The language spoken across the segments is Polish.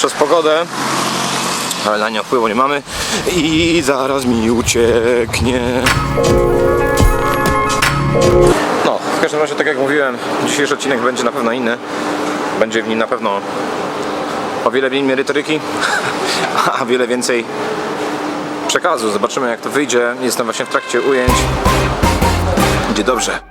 przez pogodę, ale na nią wpływu nie mamy i zaraz mi ucieknie. No, w każdym razie, tak jak mówiłem, dzisiejszy odcinek będzie na pewno inny. Będzie w nim na pewno o wiele mniej merytoryki, a wiele więcej przekazu. Zobaczymy jak to wyjdzie. Jestem właśnie w trakcie ujęć. Będzie dobrze.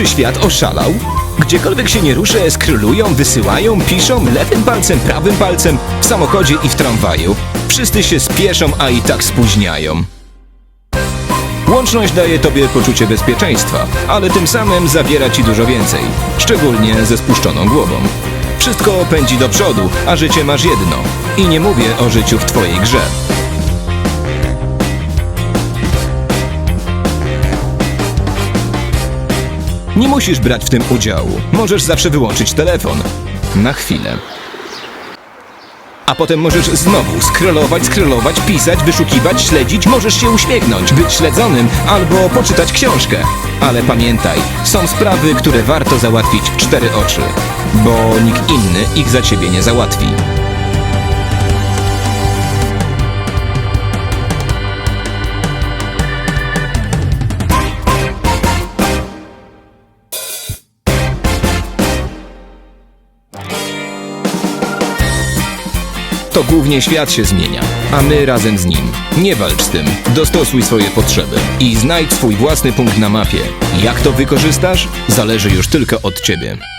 Czy świat oszalał? Gdziekolwiek się nie ruszę, skrylują, wysyłają, piszą lewym palcem, prawym palcem, w samochodzie i w tramwaju. Wszyscy się spieszą, a i tak spóźniają. Łączność daje tobie poczucie bezpieczeństwa, ale tym samym zabiera ci dużo więcej, szczególnie ze spuszczoną głową. Wszystko pędzi do przodu, a życie masz jedno. I nie mówię o życiu w twojej grze. Nie musisz brać w tym udziału. Możesz zawsze wyłączyć telefon. Na chwilę. A potem możesz znowu skrolować, skrolować, pisać, wyszukiwać, śledzić, możesz się uśmiechnąć, być śledzonym albo poczytać książkę. Ale pamiętaj, są sprawy, które warto załatwić w cztery oczy, bo nikt inny ich za ciebie nie załatwi. To głównie świat się zmienia, a my razem z nim. Nie walcz z tym, dostosuj swoje potrzeby i znajdź swój własny punkt na mapie. Jak to wykorzystasz, zależy już tylko od ciebie.